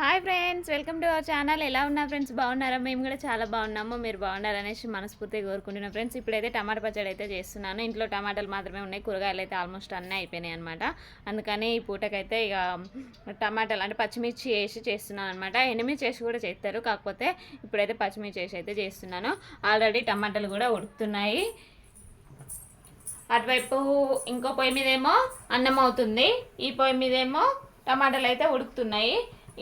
Hi friends welcome to our channel. ఎలా ఉన్నా friends? బాగున్నారా? మేము కూడా చాలా బాగున్నాము. మీరు బాగున్నారనేసి మనస్ఫూర్తిగా కోరుకుంటున్నాం ఫ్రెండ్స్. ఇప్పుడైతే టమాటా పచ్చడి అయితే చేస్తున్నాను. ఇంట్లో టమాటాలు మాత్రమే ఉన్నాయి. కూరగాయలు అయితే ఆల్మోస్ట్ అన్నీ అయిపోయినాయి అనమాట అందుకని ఈ పూటకైతే ఇక టమాటాలు అంటే పచ్చిమిర్చి వేసి చేస్తున్నాను అనమాట ఎనిమిది చేసి కూడా చేస్తారు. కాకపోతే ఇప్పుడైతే పచ్చిమిర్చి వేసి అయితే చేస్తున్నాను. ఆల్రెడీ టమాటాలు కూడా ఉడుకుతున్నాయి. అటువైపు ఇంకో పొయ్యి మీదేమో అన్నం అవుతుంది. ఈ పొయ్యి మీదేమో టమాటాలు అయితే ఉడుకుతున్నాయి.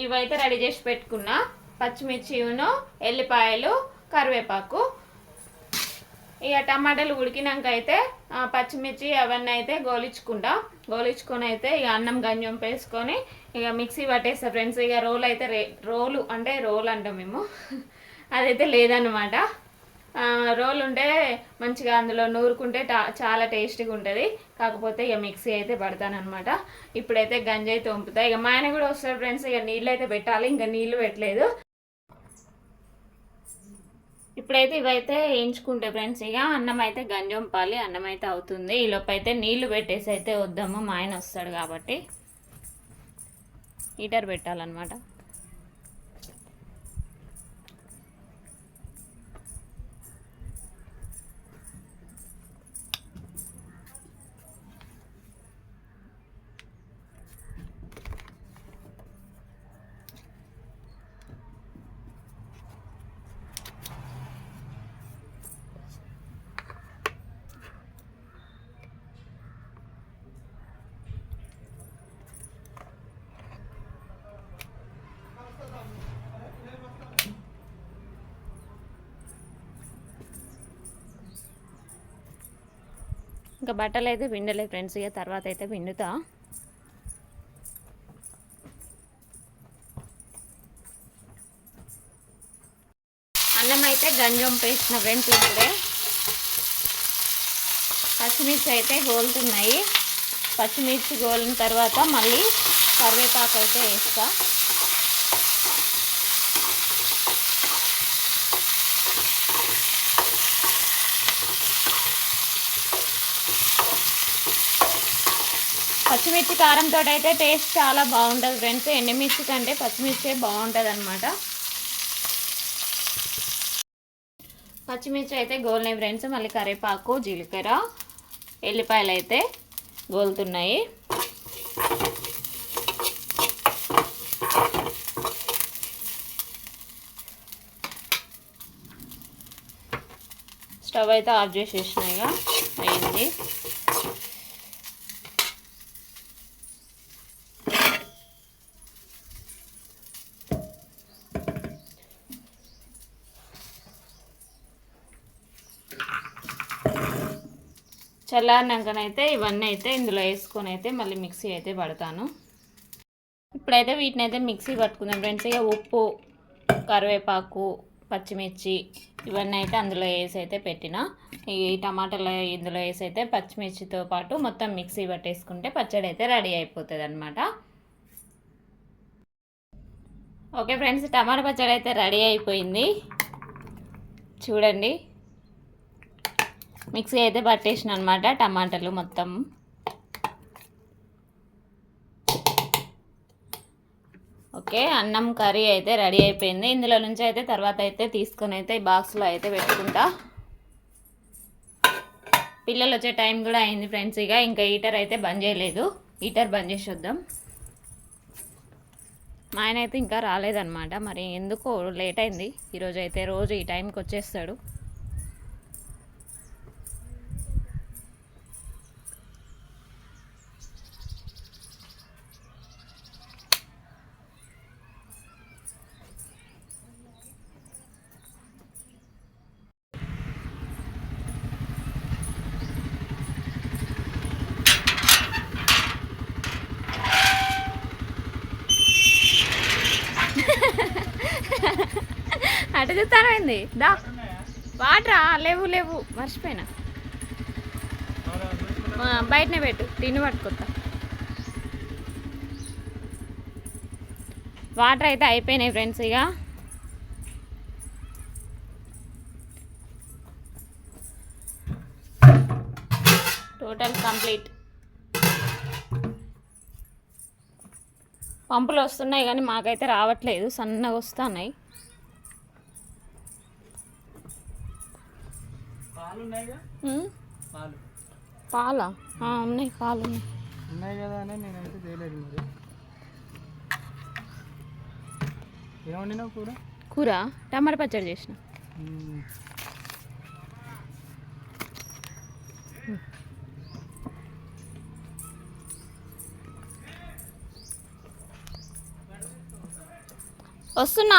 ఇవైతే రెడీ చేసి పెట్టుకున్నా. పచ్చిమిర్చిను ఎల్లిపాయలు కరివేపాకు. ఇక టమాటాలు ఉడికినాక అయితే పచ్చిమిర్చి అవన్నీ అయితే గోలించుకుంటా గోలించుకొని అయితే ఇక అన్నం గంజం వేసుకొని ఇక మిక్సీ పట్టేస్తా ఫ్రెండ్స్. ఇక రోల్ అయితే రే రోలు అంటే రోల్ అంటాం మేము. అదైతే లేదన్నమాట. రోల్ ఉంటే మంచిగా అందులో నూరుకుంటే టా- చాలా టేస్టీగా ఉంటుంది. కాకపోతే ఇక మిక్సీ అయితే పడతానమాట ఇప్పుడైతే గంజి అయితే ఇక మా ఆయన కూడా వస్తారు ఫ్రెండ్స్ ఇక నీళ్ళు అయితే పెట్టాలి ఇంకా నీళ్ళు పెట్టలేదు. ఇప్పుడైతే ఇవైతే వేయించుకుంటే ఫ్రెండ్స్ ఇక అన్నం అయితే గంజంపాలి అన్నం అయితే అవుతుంది. ఈ అయితే నీళ్ళు పెట్టేసి అయితే వద్దాము. మా ఆయన వస్తాడు కాబట్టి. హీటర్ పెట్టాలన్నమాట. ఇంకా బట్టలు అయితే పిండలే ఫ్రెండ్స్ ఇక తర్వాత అయితే పిండుతా. అన్నం అయితే గంజం పేసిన ఫ్రెండ్స్ ఇప్పుడే. పచ్చిమిర్చి అయితే గోలుతున్నాయి. పచ్చిమిర్చి గోలిన తర్వాత మళ్ళీ కరివేపాకు అయితే వేస్తాను పచ్చిమిర్చి కారంతో అయితే టేస్ట్ చాలా బాగుంటుంది ఫ్రెండ్స్. ఎండుమిర్చి కంటే పచ్చిమిర్చే బాగుంటుంది అనమాట పచ్చిమిర్చి అయితే గోలినాయి ఫ్రెండ్స్. మళ్ళీ కరివేపాకు జీలకర్ర ఎల్లిపాయలు అయితే గోలుతున్నాయి. స్టవ్ అయితే ఆఫ్ చేసేసినాయిగా అయింది చల్లారినాకనైతే ఇవన్నీ అయితే ఇందులో వేసుకొని అయితే మళ్ళీ మిక్సీ అయితే పడతాను. ఇప్పుడైతే వీటిని అయితే మిక్సీ పట్టుకుందాం ఫ్రెండ్స్. ఇక ఉప్పు కరివేపాకు పచ్చిమిర్చి ఇవన్నీ అయితే అందులో వేసి అయితే పెట్టిన. ఈ టమాటాలు ఇందులో వేసి అయితే పచ్చిమిర్చితో పాటు మొత్తం మిక్సీ పట్టేసుకుంటే పచ్చడి అయితే రెడీ అయిపోతుంది అనమాట ఓకే ఫ్రెండ్స్ టమాటా పచ్చడి అయితే రెడీ అయిపోయింది. చూడండి. మిక్సీ అయితే పట్టేసిన అనమాట టమాటాలు మొత్తం. ఓకే అన్నం కర్రీ అయితే రెడీ అయిపోయింది. ఇందులో నుంచి అయితే తర్వాత అయితే తీసుకొని అయితే ఈ బాక్స్లో అయితే పెట్టుకుంటా. పిల్లలు వచ్చే టైం కూడా అయింది ఫ్రెండ్స్ ఇక ఇంకా హీటర్ అయితే బంద్ చేయలేదు. హీటర్ బంద్ చేసి వద్దాం మా ఆయన అయితే ఇంకా రాలేదన్నమాట మరి ఎందుకో లేట్ అయింది. ఈరోజు అయితే రోజు ఈ టైంకి వచ్చేస్తాడు. అటు చూస్తానైంది దా. వాటరా లేవు లేవు. మర్చిపోయినా. బయటనే పెట్టు. తిని పట్టుకొస్తా వాటర్ అయితే అయిపోయినాయి ఫ్రెండ్స్ ఇక టోటల్ కంప్లీట్. పంపులు వస్తున్నాయి కానీ మాకైతే రావట్లేదు. సన్నగా వస్తున్నాయి. పాలు. ఉన్నాయి పాలు ఉన్నాయి కదా అని నేనైతే చేయలేదు మరి. ఏం వండినావు కూర? కూర? టమాటా పచ్చడి చేసిన. వస్తున్నా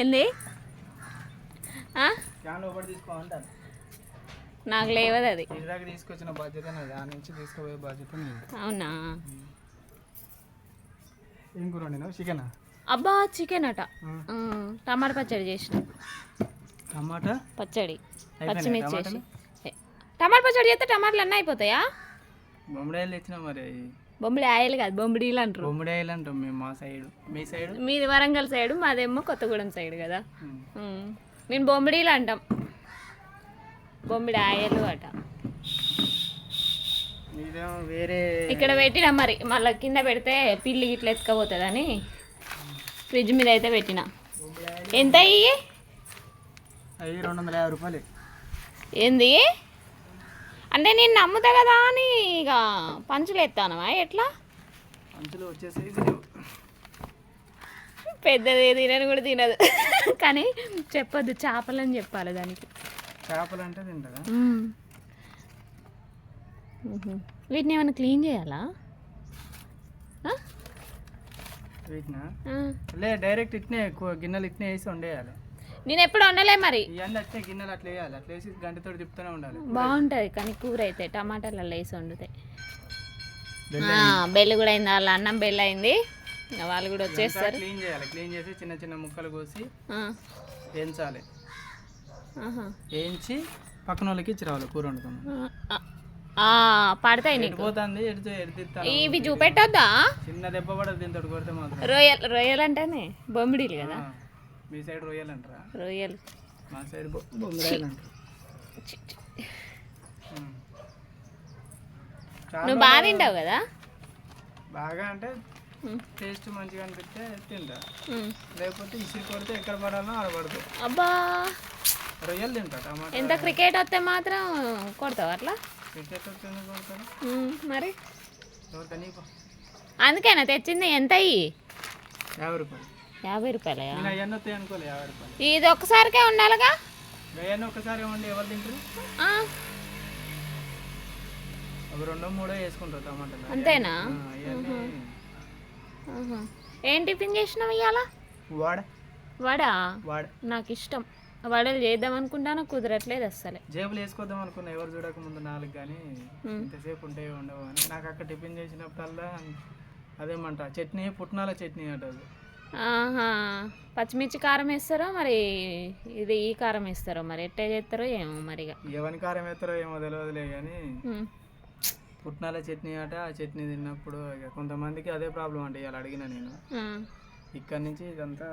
ఏంది? నాకు లేవదు అది. తీసుకొచ్చిన బాధ్యత నుంచి తీసుకుపోయే బాధ్యత అవునా? ఏం కూర వండినావు? చికెనా? అబ్బా చికెన్ అట. టమాటా పచ్చడి చేసిన. టమాటా? పచ్చడి. పచ్చిమిర్చి? ఏ, టమాటా పచ్చడి చేస్తే టమాటాలు అన్నీ అయిపోతాయా? బొమ్మడాయిలు తెచ్చినా మరి బొమ్మిడి ఆయిల్ కాదు బొమ్మిడీలు అంటారు. బొమ్మడాయిలు అంటాం మేము మా సైడ్. మీ సైడ్? మీది వరంగల్ సైడ్ మాదేమో కొత్తగూడెం సైడ్ కదా. మేము బొమ్మిడీలు అంటాం. బొమ్మిడి ఆయలు అట. వేరే ఇక్కడ పెట్టిన మరి మళ్ళీ కింద పెడితే పిల్లి ఇట్లా ఎత్తుకపోతుందని ఫ్రిడ్జ్ మీద అయితే పెట్టిన. ఎంత అయ్యి రెండు వందల యాభై రూపాయలు. ఏంది? అంటే నేను నమ్ముతా కదా అని ఇక పంచులు ఎత్తానవా? ఎట్లా? అంచులు వచ్చే సైజు లేవు పెద్దది తినను కూడా తినదు. కానీ చెప్పొద్దు చేపలని చెప్పాలి దానికి. చేపలు అంటే తింటదా. వీటిని ఏమైనా క్లీన్ చేయాలా? వీటినా. లే డైరెక్ట్ ఇట్నే ఎక్కువ గిన్నెలు ఇట్నే వేసి వండేయాలి. నేను ఎప్పుడు వండలే మరి. ఇవన్నీ అట్నే గిన్నెలు అట్లా వేయాలి. అట్లా వేసి గంటతో తిప్పుతూనే ఉండాలి. బాగుంటుంది కానీ కూర అయితే టమాటాలు వేసి వండుతాయి బెల్ల కూడా అయింది. వాళ్ళ అన్నం బెల్లు అయింది. వాళ్ళు కూడా వచ్చేస్తారు. క్లీన్ చేయాలి. క్లీన్ చేసి చిన్న చిన్న ముక్కలు కోసి. వేయించాలి. వేయించి పక్కన వాళ్ళకి ఇచ్చి రావాలి. కూర వండుతాం. ఆ, ఆ, పడతాయి నీకు. ఎడితిస్తాను ఇవి చూపెట్టొద్దా? చిన్న దెబ్బ పడదు దీంతో కొడితే మాత్రం. రొయ్యలు రొయ్యలు అంటేనే బొమ్మిడీలు కదా. మీ సైడ్ రొయ్యలు అంటారా? రొయ్యలు. మా సైడ్ బొ- బొమ్మిడాయలు అంటారు. నువ్వు బాగా తింటావు కదా? బాగా అంటే టేస్ట్ మంచిగా అనిపిస్తే తింటా. లేకపోతే ఇసురు కొడితే ఎక్కడ పడాలో పడదు. అబ్బా! రొయ్యలు తింటా టమాటా. ఎంత క్రికెట్ వస్తే మాత్రం కొడతావు అట్లా? క్రికెట్ కొడతారు? ఉమ్, మరి? అందుకేనా తెచ్చింది? ఎంత యాభై రూపాయలు. యాభై రూపాయలు. ఇది ఒక్కసారికే ఉండాలిగా? ఇవ్వండి ఎవరు తింటారు? రెండో మూడో వేసుకుంటారు టమాటాలు. అంతేనా. ఏం టిఫిన్ చేసినావు ఇవాళ వాడ. వడా? వాడ. నాకు ఇష్టం వడలు చేద్దాం అనుకుంటాను కుదరట్లేదు అస్సలే. జేబులు వేసుకొద్దాం అనుకున్నా ఎవరు చూడక ముందు నాలుగు కానీ. ఇంతసేపు ఉంటాయో ఉండవు అని. నాకు అక్కడ టిఫిన్ చేసినప్పుడల్లా అదేమంట చట్నీ పుట్నాల చట్నీ అంట ఆహా. పచ్చిమిర్చి కారం వేస్తారో మరి ఇది ఈ కారం వేస్తారో మరి? ఎట్లా చేస్తారో ఏమో మరిగా ఎవరి కారం వేస్తారో ఏమో తెలియదులే కానీ. పుట్నాల చట్నీ అట ఆ చట్నీ తిన్నప్పుడు ఇక కొంతమందికి అదే ప్రాబ్లం అంటే ఇవాళ అడిగిన నేను. ఇక్కడ నుంచి ఇదంతా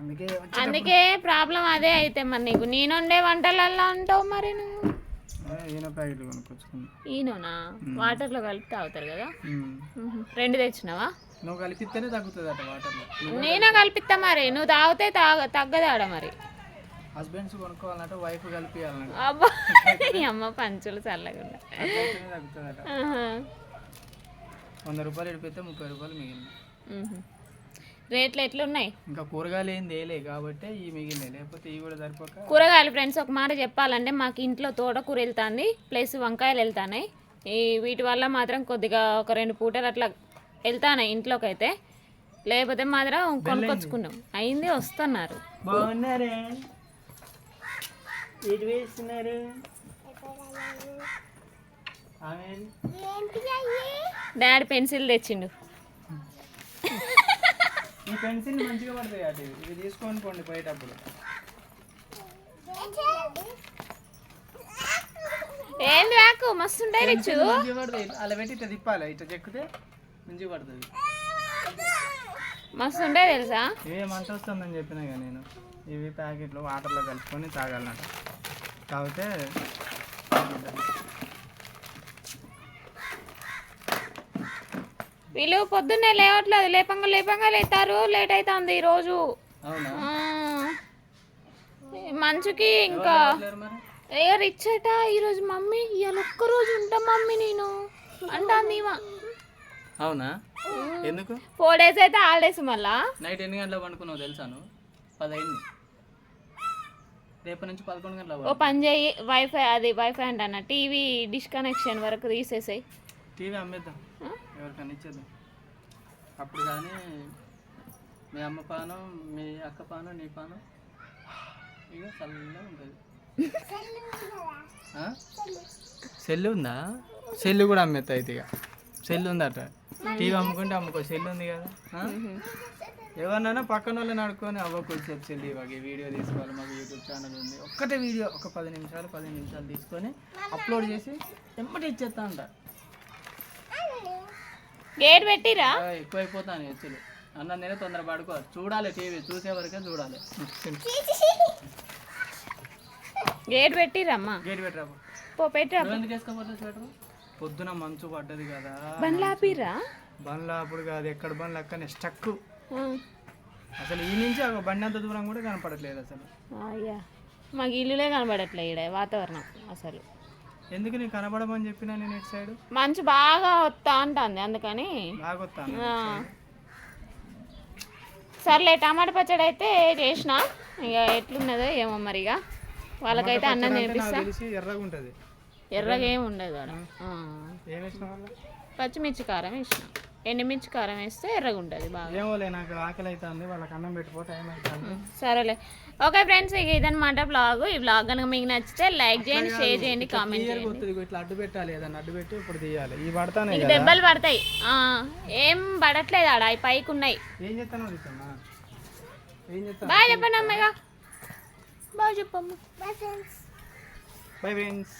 అందుకే అందుకే ప్రాబ్లం అదే అయితే మరి నీకు. నేను వండే వంటలల్లో ఉంటావు మరి నువ్వు? ఆ, ఈయన ప్యాకెట్లు కొనుక్కొచ్చుకున్నా. ఈయననా? వాటర్లో కలిపి తాగుతారు కదా. రెండు తెచ్చినావా? నువ్వు కలిపిస్తేనే తగ్గుతుంది అట వాటర్లో నేనే కలిపిస్తా మరి. నువ్వు తాగితే తాగ తగ్గదాడ మరి. హస్బెండ్స్ కొనుక్కోవాలంటే వైఫ్ అబ్బా అమ్మ పంచులు ఆహా. వంద రూపాయలు ముప్పై రూపాయలు మిగిలిన ఉహు. రేట్లు ఎట్లున్నాయి? ఇంకా కూరగాయలు ఏం తేలే కాబట్టి ఈ మిగిలినాయి. లేకపోతే ఇవి కూడా సరిపోక. కూరగాయలు ఫ్రెండ్స్ ఒక మాట చెప్పాలంటే మాకు ఇంట్లో తోటకూర వెళ్తుంది ప్లస్ వంకాయలు వెళ్తాయి ఈ వీటి వల్ల మాత్రం కొద్దిగా ఒక రెండు పూటలు అట్లా వెళ్తాను ఇంట్లోకి అయితే లేకపోతే మాత్రం కొనుక్కొచ్చుకున్నాం అయింది వస్తున్నారు. బాగున్నారే? డాడీ పెన్సిల్ తెచ్చిండు. ఈ పెన్సిల్ మంచిగా పడతాయి అటు ఇవి. తీసుకొని పోండి పోయేటప్పుడు. ఏంది వాకు మస్తు ఉంటాయి అలా పెట్టి ఇట్లా తిప్పాలి? ఇట్లా చెక్కితే మంచిగా పడుతుంది. మస్తు ఉంటాయి తెలుసా? ఏ మంట వస్తుందని చెప్పినా కదా నేను. ఇవి ప్యాకెట్లు వాటర్లో కలుపుకొని తాగాలన్నట తాగితే వీళ్ళు పొద్దున్నే లేవట్లేదు లేపంగా లేపంగా లేతారు లేట్ అవుతుంది ఈరోజు. మంచుకి ఇంకా ఏ రిచ్ అట ఈరోజు మమ్మీ ఇవాళ ఒక్కరోజు ఉంటా మమ్మీ నేను. అంటాంది. అవునా? ఎందుకు? ఫోర్ డేస్ అయితే హాలిడేస్ మళ్ళా? నైట్ ఎన్ని గంటలకు పండుకున్నావు తెలుసాను పదైంది రేపటి నుంచి పదకొండు గంటల ఓ పని చేయి వైఫై అది వైఫై అంటన్న టీవీ డిష్ కనెక్షన్ వరకు తీసేసాయి. టీవీ అమ్మేద్దాం. ఎవరికైనా ఇచ్చేద్దాం. అప్పుడు కానీ మీ అమ్మ పానం మీ అక్క పానం నీ పానం ఇక చల్లగా ఉంటుంది. సెల్ ఉందా? సెల్ కూడా అమ్మేస్తా అయితే ఇక సెల్ ఉందట. టీవీ అమ్ముకుంటే అమ్ముకో సెల్ ఉంది కదా? ఎవరినైనా పక్కన వాళ్ళని అడుక్కొని అవ్వ కొద్దిసేపు సెల్ ఇవ్వక. వీడియో తీసుకోవాలి మాకు యూట్యూబ్ ఛానల్ ఉంది. ఒక్కటే వీడియో ఒక పది నిమిషాలు పది నిమిషాలు తీసుకొని అప్లోడ్ చేసి ఎంపటి ఇచ్చేస్తా అంట గేట్ పెట్టిరా ఎక్కువైపోతాను హెచ్చులు అన్న నేనే తొందర పడుకో. చూడాలి టీవీ చూసే వరకే చూడాలి. గేట్ పెట్టిరమ్మా. గేట్ పెట్టరా? పో పెట్టిరా ఎందుకు వేసుకోపోతావు స్వెటర్? పొద్దున మంచు పడ్డది కదా. బండ్లు ఆపిర్రా బండ్ల అప్పుడు కాదు ఎక్కడ బండ్లు అక్కనే స్టక్. అసలు ఈ నుంచి ఒక బండి అంత దూరం కూడా కనపడట్లేదు అసలు. అయ్యా మాకు ఇల్లులే కనబడట్లే ఈడ వాతావరణం అసలు. ఎందుకు నీకు కనపడమని చెప్పినా నేను ఇటు సైడ్? మంచు బాగా వస్తా అంటుంది అందుకని. బాగా వస్తాను. సర్లే టమాటా పచ్చడి అయితే చేసిన. ఇక ఎట్లున్నదో ఏమో మరి ఇక వాళ్ళకైతే అన్నం తినిపిస్తా ఎర్రగా ఉంటుంది ఎర్రగా ఏమి ఉండదు పచ్చిమిర్చి కారం వేసిన ఎండుమిర్చి కారం వేస్తే ఎర్రగా ఉంటుంది బాగా. ఏమోలే నాకు ఆకలి అవుతుంది వాళ్ళకి అన్నం పెట్టిపో టైం అవుతుంది సరేలే. ఓకే ఫ్రెండ్స్ ఇక ఇదనమాట బ్లాగ్ ఈ బ్లాగ్ కనుక మీకు నచ్చితే లైక్ చేయండి షేర్ చేయండి కామెంట్ చేయండి. ఇట్లా అడ్డు పెట్టాలి ఏదన్నా అడ్డు పెట్టి ఇప్పుడు తీయాలి. ఈ పడతానే నీకు కదా? దెబ్బలు పడతాయి. ఆ, ఏం పడట్లేదు ఆడ అవి పైకి ఉన్నాయి. ఏం చేస్తాను అడుగుతున్నా ఏం చేస్తాను బాయ్ చెప్పండి అమ్మగా బాయ్ చెప్పమ్మ. Bye friends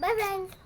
拜拜